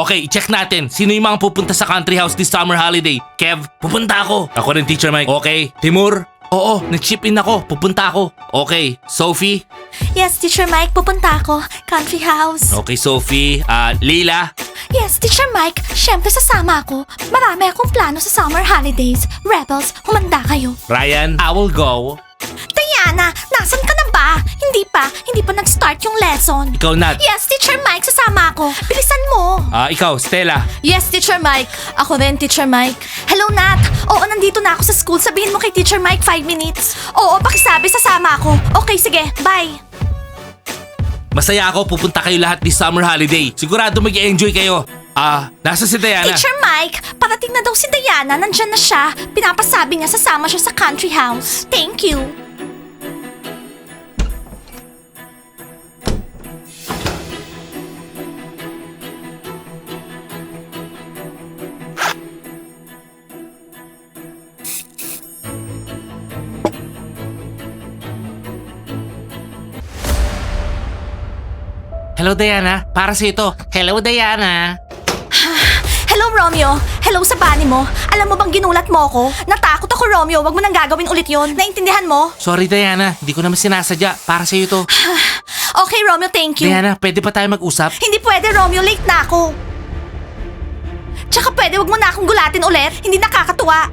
Okay, i-check natin. Sino yung mga pupunta sa country house this summer holiday? Kev, pupunta ako. Ako rin, Teacher Mike. Okay. Timur? Oo, nag-chip in ako. Pupunta ako. Okay. Sophie? Yes, Teacher Mike, pupunta ako. Country house. Okay, Sophie. Ah, Leila? Yes, Teacher Mike, syempre sasama ako. Marami akong plano sa summer holidays. Rebels, humanda kayo. Ryan? I will go. Diana, nasan ka na ba? Hindi pa, hindi pa nag-start yung lesson. Ikaw, Nat. Yes, Teacher Mike, sasama ako. Bilisan mo. Ah, ikaw, Stella. Yes, Teacher Mike. Ako rin, Teacher Mike. Hello, Nat. Oo, nandito na ako sa school. Sabihin mo kay Teacher Mike, 5 minutes. Oo, pakisabi, sasama ako. Okay, sige. Bye. Masaya ako pupunta kayo lahat this summer holiday. Sigurado mag-enjoy kayo. Ah, nasa si Diana? Teacher Mike, parating na daw si Diana. Nandyan na siya. Pinapasabi niya sasama siya sa country house. Thank you. Hello, Diana. Para sa ito. Hello, Diana. Hello, Romeo. Hello sa bani mo. Alam mo bang ginulat mo ako? Natakot ako, Romeo. Wag mo nang gagawin ulit yon. Naintindihan mo? Sorry, Diana. Hindi ko naman sinasadya. Para sa to. Okay, Romeo, thank you. Diana, pwede pa tayo mag-usap? Hindi pwede, Romeo. Late na ako. Tsaka pwede, wag mo na akong gulatin ulit. Hindi nakakatuwa.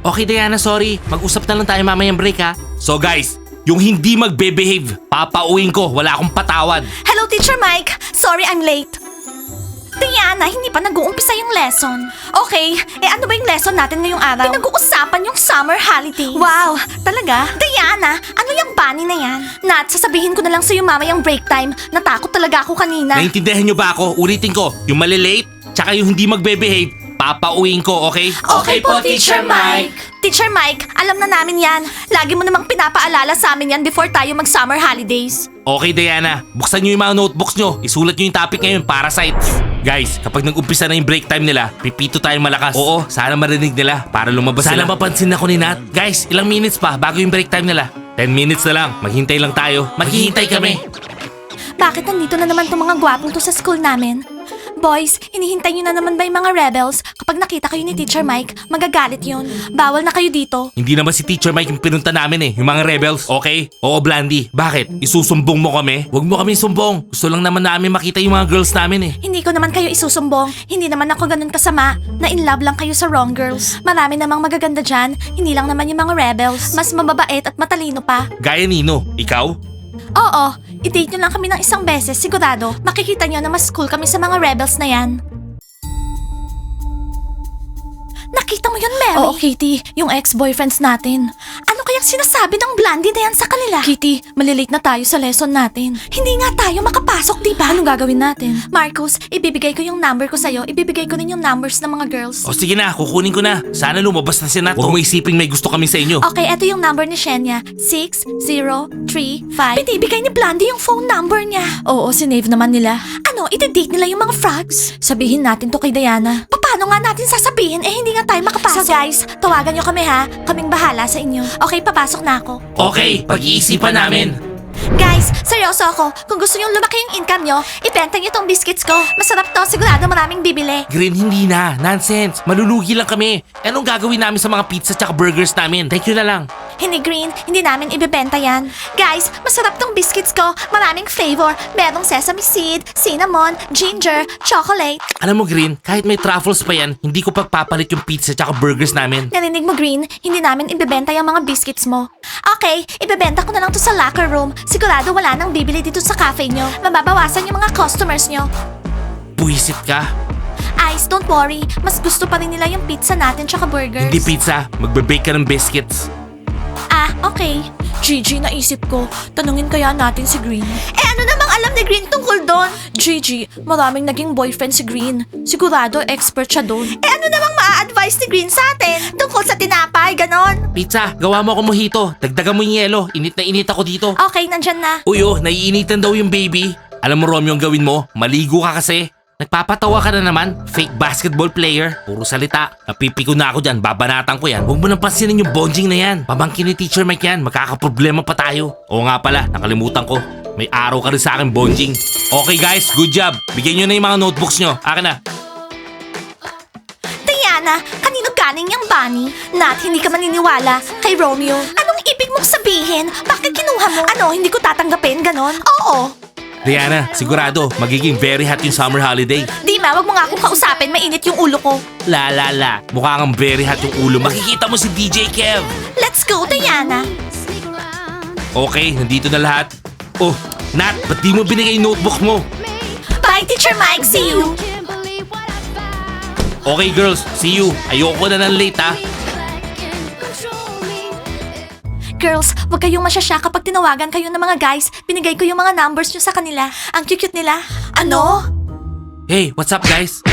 Okay, Diana, sorry. Mag-usap na lang tayo mamayang break, ha? So, guys, yung hindi magbe-behave, papauwiin ko. Wala akong patawad. Hello, Teacher Mike. Sorry I'm late. Diana, hindi pa nag-uumpisa yung lesson. Okay, eh ano ba yung lesson natin ngayong araw? Pinag-uusapan yung summer holiday. Wow, talaga? Diana, ano yung bunny na yan? Nat, sasabihin ko na lang sa'yo mamayang break time. Natakot talaga ako kanina. Naintindihan nyo ba ako? Ulitin ko. Yung malilate, tsaka yung hindi magbe-behave, papauwiin ko, okay? Teacher Mike, alam na namin yan. Lagi mo namang pinapaalala sa amin yan before tayo mag-summer holidays. Okay, Diana. Buksan nyo yung mga notebooks nyo. Isulat nyo yung topic ngayon, parasites. Guys, kapag nag-umpisa na yung break time nila, pipito tayong malakas. Oo, sana marinig nila para lumabas sana sila. Sana mapansin ako ni Nat. Guys, ilang minutes pa bago yung break time nila? 10 minutes na lang. Maghintay lang tayo. Maghihintay kami. Bakit nandito na naman itong mga gwapong to sa school namin? Boys, hinihintay nyo na naman ba yung mga rebels? Kapag nakita kayo ni Teacher Mike, magagalit yun. Bawal na kayo dito. Hindi naman si Teacher Mike yung pinunta namin eh, yung mga rebels, okay? Oo, Blandy. Bakit? Isusumbong mo kami? Huwag mo kami sumbong. Gusto lang naman namin makita yung mga girls namin eh. Hindi ko naman kayo isusumbong. Hindi naman ako ganun kasama. Na in love lang kayo sa wrong girls. Marami namang magaganda dyan. Hindi lang naman yung mga rebels. Mas mababait at matalino pa. Gaya Nino, ikaw? Oo, i-date nyo lang kami ng isang beses, sigurado. Makikita nyo na mas cool kami sa mga rebels na yan. Nakita mo yun, Mary? Oo, Kitty. Yung ex-boyfriends natin. Kayang sinasabi ng blondie na yan sa kanila? Kitty, malilate na tayo sa lesson natin. Hindi nga tayo makapasok, di ba? Anong gagawin natin? Marcus, ibibigay ko yung number ko sa'yo. Ibibigay ko rin yung numbers ng mga girls. O sige na, kukunin ko na. Sana lumabas na si Nat. Huwag mo isiping may gusto kami sa inyo. Okay, eto yung number ni Shenya. 6035. Binibigay ni Blondie yung phone number niya. Oo, sinave naman nila. Ano, iti-date nila yung mga frogs? Sabihin natin to kay Diana. Paano nga natin sasabihin? Eh, hindi nga tayo makapasok. So guys, tawagan nyo kami ha. Kaming bahala sa inyo. Okay, papasok na ako. Okay, pag-iisipan namin. Guys, seryoso ako. Kung gusto nyo lumaki yung income nyo, ibenta nyo tong biscuits ko. Masarap to, sigurado maraming bibili. Green, hindi na. Nonsense. Malulugi lang kami. Anong gagawin namin sa mga pizza at burgers namin? Thank you na lang. Hindi green, hindi namin ibebenta yan. Guys, masarap tong biscuits ko. Maraming flavor. Merong sesame seed, cinnamon, ginger, chocolate. Alam mo, Green, kahit may truffles pa yan, hindi ko pagpapalit yung pizza at burgers namin. Narinig mo, Green? Hindi namin ibebenta yung mga biscuits mo. Okay, ibebenta ko na lang to sa locker room. Sigurado wala nang bibili dito sa cafe nyo. Mababawasan yung mga customers nyo. Buisit ka. Ice, don't worry. Mas gusto pa rin nila yung pizza natin tsaka burgers. Hindi pizza. Magbe-bake ka ng biscuits. Ah, okay. Gigi, naisip ko. Tanungin kaya natin si Green. Eh ano namang alam ni Green tungkol doon? Gigi, maraming naging boyfriend si Green. Sigurado expert siya doon. Eh ano namang maa-advise ni Green sa atin? Tungkol sa tinapay, ganon? Pizza, gawa mo ako mojito. Dagdagan mo yung yelo. Init na init ako dito. Okay, nandyan na. Uy, oh, naiinitan daw yung baby. Alam mo, Romeo, ang gawin mo? Maligo ka kasi. Nagpapatawa ka na naman, fake basketball player. Puro salita. Napipiko na ako dyan, babanatan ko yan. Huwag mo nang pansinin yung bonjing na yan. Pabangkin ni Teacher Mike yan, magkakaproblema pa tayo. Oo nga pala, nakalimutan ko. May araw ka rin sa akin, Bonjing. Okay guys, good job. Bigyan nyo na yung mga notebooks nyo. Akin na. Diana, kanino galing yung bunny? Nat, hindi ka maniniwala kay Romeo. Anong ibig mong sabihin? Bakit kinuha mo? Ano, hindi ko tatanggapin, ganon? Oo. Diana, sigurado, magiging very hot yung summer holiday. Dima, wag mo nga akong kausapin, mainit yung ulo ko. La la la, mukha kang very hot yung ulo. Makikita mo si DJ Kev. Let's go, Diana. Okay, nandito na lahat. Oh, Nat, ba't di mo binigay yung notebook mo? Bye, Teacher Mike. See you. Okay girls, see you. Ayoko na ng late ha. Girls, wag kayong masyasya kapag tinawagan kayo ng mga guys. Binigay ko yung mga numbers nyo sa kanila. Ang cute-cute nila. Ano? Hey, what's up guys?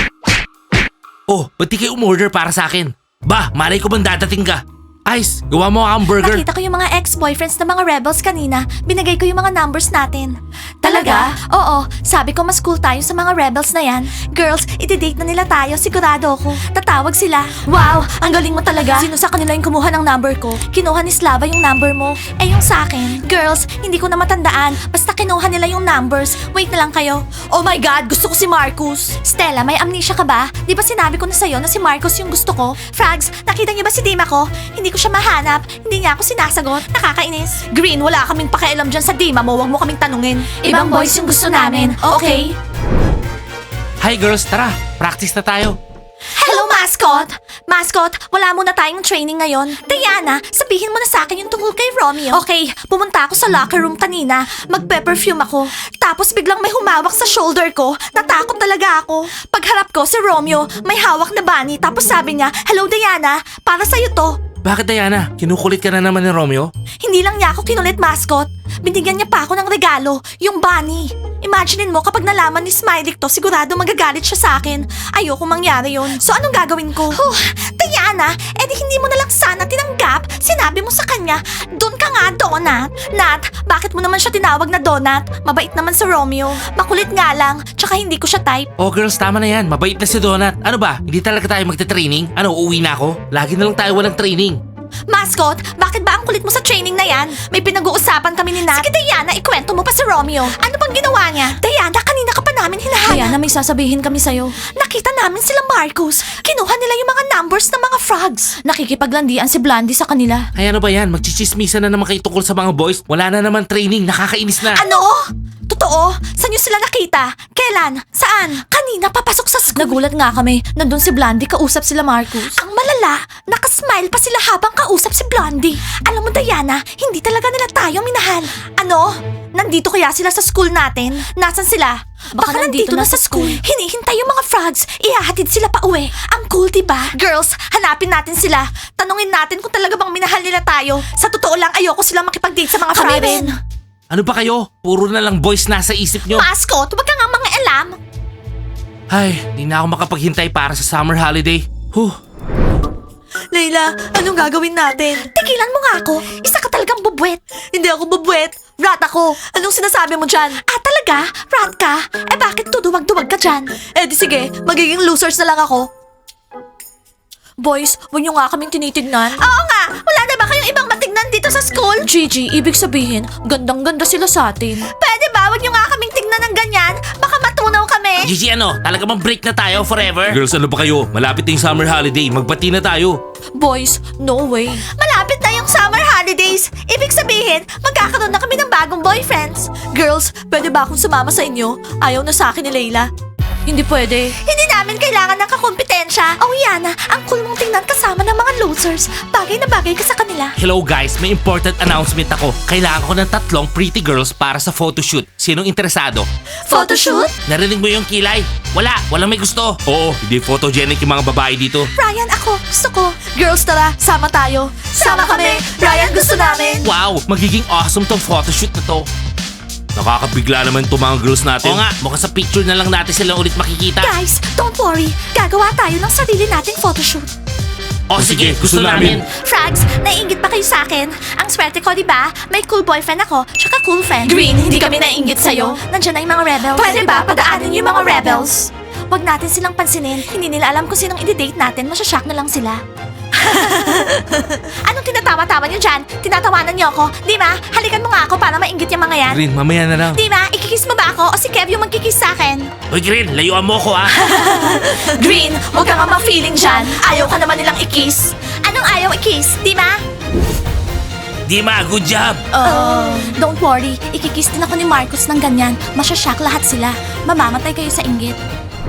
Oh, ba't di kayo umorder para sa akin? Ba, malay ko bang dadating ka? Ice, gawa mo ang burger. Nakita ko yung mga ex-boyfriends ng mga rebels kanina. Binigay ko yung mga numbers natin. Talaga? Oo. Sabi ko mas cool tayo sa mga rebels na yan. Girls, iti-date na nila tayo. Sigurado ako. Tatawag sila. Wow, ang galing mo talaga. Sino sa kanila yung kumuha ng number ko? Kinuha ni Slava yung number mo. Eh yung sa akin. Girls, hindi ko na matandaan. Basta kinuha nila yung numbers. Wait na lang kayo. Oh my God, gusto ko si Marcus. Stella, may amnesia ka ba? Di ba sinabi ko na sa'yo na si Marcus yung gusto ko? Frags, nakita niyo ba si Dima ko? Hindi ko siya mahanap. Hindi niya ako sinasagot. Nakakainis. Green, wala kaming pakialam dyan sa Dima mo. Huwag mo kaming tanungin. Ibang boys yung gusto namin. Okay? Hi girls, tara. Practice na tayo. Hello, mascot! Mascot, wala muna tayong training ngayon. Diana, sabihin mo na sa akin yung tungkol kay Romeo. Okay, pumunta ako sa locker room kanina. Magpe-perfume ako. Tapos biglang may humawak sa shoulder ko. Natakot talaga ako. Pagharap ko si Romeo, may hawak na bunny. Tapos sabi niya, Hello Diana, para sa'yo to. Bakit Diana? Kinukulit ka na naman ni Romeo? Hindi lang niya ako kinulit, mascot. Binigyan niya pa ako ng regalo, yung bunny. Imaginein mo kapag nalaman ni Smiley to, sigurado magagalit siya sa akin. Ayoko mangyari yon. So anong gagawin ko? Huh, Diana, edi hindi mo na lang sana tinanggap. Sinabi mo sa kanya, doon ka nga, Donut. Nat, bakit mo naman siya tinawag na Donut? Mabait naman si Romeo. Makulit nga lang, tsaka hindi ko siya type. Oh girls, tama na yan. Mabait na si Donut. Ano ba? Hindi talaga tayo magte-training? Ano, uuwi na ako? Lagi na lang tayo walang training. Mascot, bakit ba ang kulit mo sa training na yan? May pinag-uusapan kami ni Nat. Sige, Diana, ikwento mo pa si Romeo. Ano bang ginawa niya? Diana, may sasabihin kami sa'yo. Nakita namin sila Marcos. Kinuha nila yung mga numbers ng mga frogs. Nakikipaglandian si Blandy sa kanila. Ay ano ba yan? Magchichismisan na naman kayo tungkol sa mga boys. Wala na naman training. Nakakainis na. Ano? Totoo? Saan niyo sila nakita? Kailan? Saan? Kanina papasok sa school. Nagulat nga kami. Nandun si Blondie kausap sila Marcus. Ang malala, nakasmile pa sila habang kausap si Blondie. Alam mo Diana, hindi talaga nila tayo minahal. Ano? Nandito kaya sila sa school natin? Nasaan sila? Baka, nandito, na sa school. Hinihintay yung mga frogs. Ihahatid sila pa uwi. Ang cool, diba? Girls, hanapin natin sila. Tanungin natin kung talaga bang minahal nila tayo. Sa totoo lang, ayoko sila makipag-date sa mga Kami frogs. rin. Ano ba kayo? Puro na lang boys nasa isip nyo. Mascot, wag ka nga mga alam. Ay, di na ako makapaghintay para sa summer holiday. Huh. Layla, anong gagawin natin? Tigilan mo nga ako. Isa ka talagang bubwet. Hindi ako bubwet. Rat ako. Anong sinasabi mo dyan? Ah, talaga? Rat ka? Eh bakit tuduwag-duwag ka dyan? Eh di sige, magiging losers na lang ako. Boys, huwag niyo nga kaming tinitignan. Oo nga! Wala na kayong ibang matignan dito sa school? Gigi, ibig sabihin, gandang-ganda sila sa atin. Pwede ba? Huwag niyo nga kaming tignan ng ganyan. Baka matunaw kami. Gigi ano, talaga bang break na tayo forever? Girls, ano ba kayo? Malapit na yung summer holiday. Magbati na tayo. Boys, no way. Malapit na yung summer holidays. Ibig sabihin, magkakaroon na kami ng bagong boyfriends. Girls, pwede ba akong sumama sa inyo? Ayaw na sa akin ni Layla. Hindi pwede. Hindi namin kailangan ng kakompetensya. Oh, Yana, ang cool mong tingnan kasama ng mga losers. Bagay na bagay ka sa kanila. Hello guys, may important announcement ako. Kailangan ko ng tatlong pretty girls para sa photoshoot. Sinong interesado? Photoshoot? Narinig mo yung kilay? Wala, walang may gusto. Oo, hindi photogenic yung mga babae dito. Ryan, ako. Gusto ko. Girls, tara. Sama tayo. Sama kami. Ryan, gusto namin. Wow, magiging awesome tong photoshoot na to. Nakakabigla naman itong mga girls natin. Oo nga, mukhang sa picture na lang natin sila ulit makikita. Guys, don't worry. Gagawa tayo ng sarili nating photoshoot. Oh, sige, gusto, namin. Frags, naiingit ba kayo sa akin? Ang swerte ko, di ba? May cool boyfriend ako, tsaka cool friend. Green, hindi kami naiingit sa'yo. Nandiyan na yung mga rebels. Pwede ba padaanin yung mga rebels? Huwag natin silang pansinin. Hindi nila alam kung sinong i-date natin. Masyashock na lang sila. Anong tinatawa-tawa niyo dyan? Tinatawanan niyo ako? Di ba? Halikan mo nga ako para mainggit yung mga yan. Green, mamaya na lang. Di ba? Ikikiss mo ba ako o si Kev yung magkikiss sa akin? Uy, Green, layuan mo ko ah. Green, huwag ka nga ma-feeling dyan. Ayaw ka naman nilang i-kiss. Anong ayaw i-kiss? Di ba? Dima, good job. Oh. Don't worry, ikikiss din ako ni Marcus ng ganyan. Masyashock lahat sila. Mamamatay kayo sa inggit.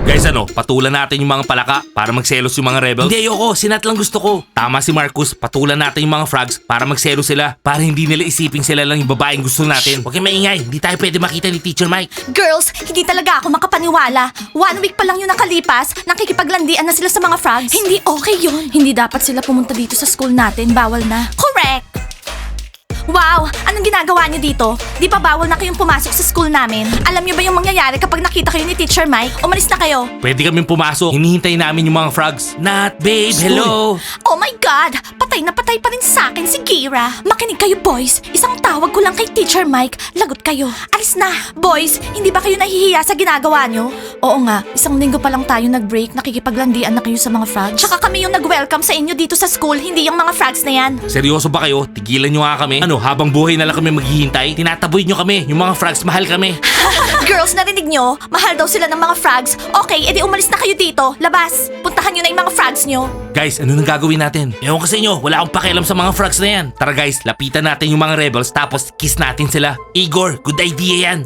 Guys, ano, patulan natin yung mga palaka para magselos yung mga rebels. Hindi, ayoko. Sinat lang gusto ko. Tama si Marcus, patulan natin yung mga frogs para magselos sila. Para hindi nila isipin sila lang yung babaeng gusto natin. Huwag kayong maingay. Hindi tayo pwede makita ni Teacher Mike. Girls, hindi talaga ako makapaniwala. One week pa lang yung nakalipas, nakikipaglandian na sila sa mga frogs. Hindi okay yun. Hindi dapat sila pumunta dito sa school natin. Bawal na. Correct! Wow! Anong ginagawa niyo dito? Di pa bawal na kayong pumasok sa school namin? Alam niyo ba yung mangyayari kapag nakita kayo ni Teacher Mike? Umalis na kayo. Pwede kaming pumasok. Hinihintay namin yung mga frogs. Nat, babe, hello. Oh my God! Patay na patay pa rin sa akin si Kira. Makinig kayo, boys. Isang tawag ko lang kay Teacher Mike. Lagot kayo. Alis na. Boys, hindi ba kayo nahihiya sa ginagawa nyo? Oo nga. Isang linggo pa lang tayo nag-break. Nakikipaglandian na kayo sa mga frogs. Tsaka kami yung nag-welcome sa inyo dito sa school, hindi yung mga frogs na yan. Seryoso ba kayo? Tigilan nyo nga kami. Ano, habang buhay na lang kami maghihintay? Tinataboy nyo kami. Yung mga frogs, mahal kami. Girls, narinig nyo? Mahal daw sila ng mga frogs. Okay, edi umalis na kayo dito. Labas. Puntahan nyo na yung mga frogs nyo. Guys, ano nang gagawin natin? Ewan ko sa inyo, wala akong pakialam sa mga frogs na yan. Tara guys, lapitan natin yung mga rebels tapos kiss natin sila. Igor, good idea yan.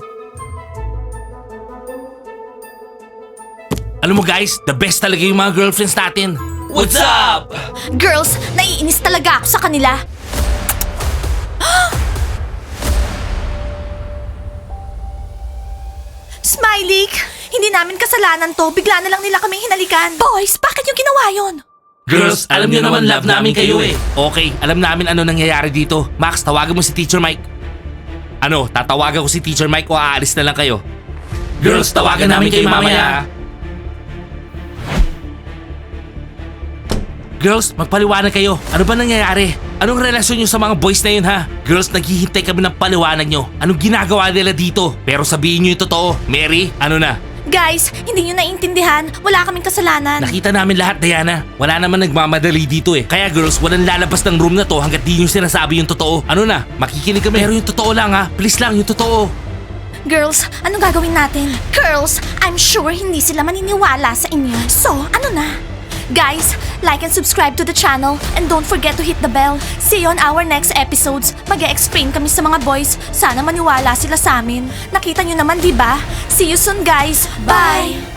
Alam mo guys, the best talaga yung mga girlfriends natin. What's up? Girls, naiinis talaga ako sa kanila. Smiley, hindi namin kasalanan to. Bigla na lang nila kami hinalikan. Boys, bakit yung ginawa yon? Girls, alam niyo naman love namin kayo eh. Okay, alam namin ano nangyayari dito. Max, tawagan mo si Teacher Mike. Ano, tatawagan ko si Teacher Mike o aalis na lang kayo? Girls, tawagan namin kayo mamaya. Girls, magpaliwanag kayo. Ano ba nangyayari? Anong relasyon nyo sa mga boys na yun ha? Girls, naghihintay kami ng paliwanag nyo. Anong ginagawa nila dito? Pero sabihin nyo yung totoo. Mary, ano na? Guys, hindi nyo naiintindihan. Wala kaming kasalanan. Nakita namin lahat, Diana. Wala naman nagmamadali dito eh. Kaya girls, walang lalabas ng room na to hanggat di nyo sinasabi yung totoo. Ano na, makikinig kami. Pero yung totoo lang ha. Please lang, yung totoo. Girls, anong gagawin natin? Girls, I'm sure hindi sila maniniwala sa inyo. So, ano na? Guys, like and subscribe to the channel and don't forget to hit the bell. See you on our next episodes. mag explain kami sa mga boys. Sana maniwala sila sa amin. Nakita nyo naman, di ba? See you soon, guys. Bye!